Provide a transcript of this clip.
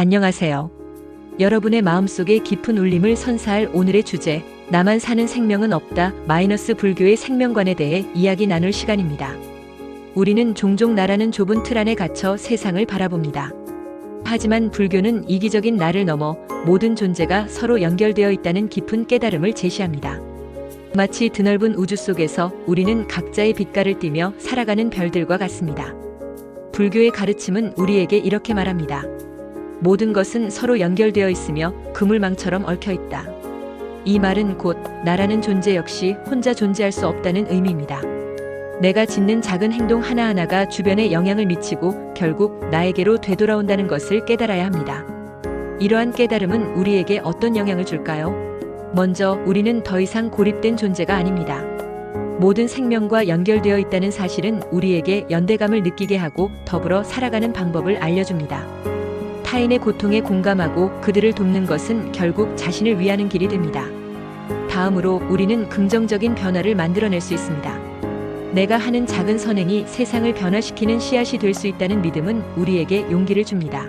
안녕하세요. 여러분의 마음속에 깊은 울림을 선사할 오늘의 주제, 나만 사는 생명은 없다, 마이너스 불교의 생명관에 대해 이야기 나눌 시간입니다. 우리는 종종 나라는 좁은 틀 안에 갇혀 세상을 바라봅니다. 하지만 불교는 이기적인 나를 넘어 모든 존재가 서로 연결되어 있다는 깊은 깨달음을 제시합니다. 마치 드넓은 우주 속에서 우리는 각자의 빛깔을 띠며 살아가는 별들과 같습니다. 불교의 가르침은 우리에게 이렇게 말합니다. 모든 것은 서로 연결되어 있으며 그물망처럼 얽혀 있다. 이 말은 곧 나라는 존재 역시 혼자 존재할 수 없다는 의미입니다. 내가 짓는 작은 행동 하나하나가 주변에 영향을 미치고 결국 나에게로 되돌아온다는 것을 깨달아야 합니다. 이러한 깨달음은 우리에게 어떤 영향을 줄까요? 먼저 우리는 더 이상 고립된 존재가 아닙니다. 모든 생명과 연결되어 있다는 사실은 우리에게 연대감을 느끼게 하고 더불어 살아가는 방법을 알려줍니다. 타인의 고통에 공감하고 그들을 돕는 것은 결국 자신을 위하는 길이 됩니다. 다음으로 우리는 긍정적인 변화를 만들어낼 수 있습니다. 내가 하는 작은 선행이 세상을 변화시키는 씨앗이 될 수 있다는 믿음은 우리에게 용기를 줍니다.